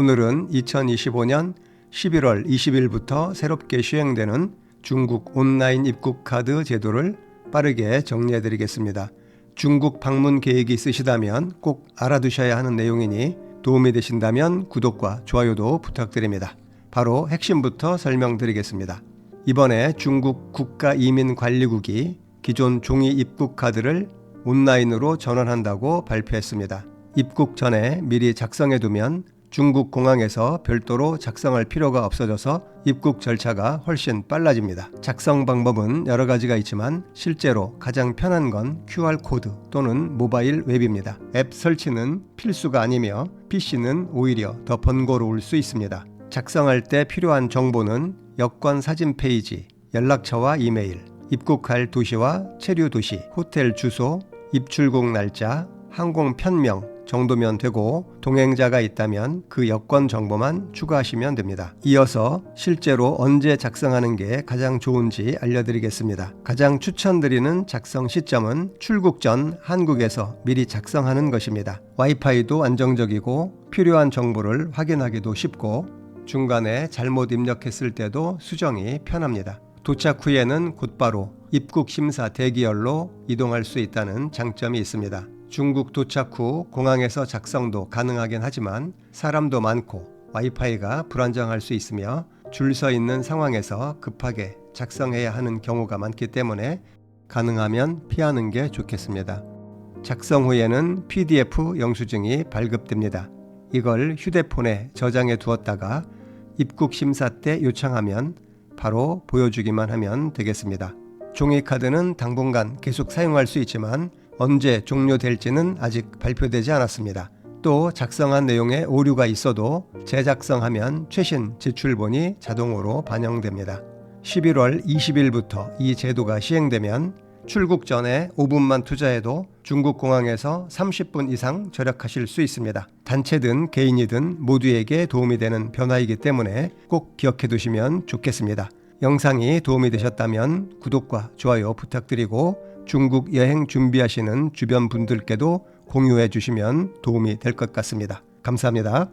오늘은 2025년 11월 20일부터 새롭게 시행되는 중국 온라인 입국 카드 제도를 빠르게 정리해 드리겠습니다. 중국 방문 계획이 있으시다면 꼭 알아두셔야 하는 내용이니 도움이 되신다면 구독과 좋아요도 부탁드립니다. 바로 핵심부터 설명드리겠습니다. 이번에 중국 국가이민관리국이 기존 종이 입국 카드를 온라인으로 전환한다고 발표했습니다. 입국 전에 미리 작성해 두면 중국 공항에서 별도로 작성할 필요가 없어져서 입국 절차가 훨씬 빨라집니다. 작성 방법은 여러 가지가 있지만 실제로 가장 편한 건 QR코드 또는 모바일 웹입니다. 앱 설치는 필수가 아니며 PC는 오히려 더 번거로울 수 있습니다. 작성할 때 필요한 정보는 여권 사진 페이지, 연락처와 이메일, 입국할 도시와 체류 도시, 호텔 주소, 입출국 날짜, 항공 편명 정도면 되고 동행자가 있다면 그 여권 정보만 추가하시면 됩니다. 이어서 실제로 언제 작성하는 게 가장 좋은지 알려드리겠습니다. 가장 추천드리는 작성 시점은 출국 전 한국에서 미리 작성하는 것입니다. 와이파이도 안정적이고 필요한 정보를 확인하기도 쉽고 중간에 잘못 입력했을 때도 수정이 편합니다. 도착 후에는 곧바로 입국 심사 대기열로 이동할 수 있다는 장점이 있습니다. 중국 도착 후 공항에서 작성도 가능하긴 하지만 사람도 많고 와이파이가 불안정할 수 있으며 줄 서 있는 상황에서 급하게 작성해야 하는 경우가 많기 때문에 가능하면 피하는 게 좋겠습니다. 작성 후에는 PDF 영수증이 발급됩니다. 이걸 휴대폰에 저장해 두었다가 입국 심사 때 요청하면 바로 보여주기만 하면 되겠습니다. 종이카드는 당분간 계속 사용할 수 있지만 언제 종료될지는 아직 발표되지 않았습니다. 또 작성한 내용에 오류가 있어도 재작성하면 최신 제출본이 자동으로 반영됩니다. 11월 20일부터 이 제도가 시행되면 출국 전에 5분만 투자해도 중국 공항에서 30분 이상 절약하실 수 있습니다. 단체든 개인이든 모두에게 도움이 되는 변화이기 때문에 꼭 기억해 두시면 좋겠습니다. 영상이 도움이 되셨다면 구독과 좋아요 부탁드리고 중국 여행 준비하시는 주변 분들께도 공유해 주시면 도움이 될 것 같습니다. 감사합니다.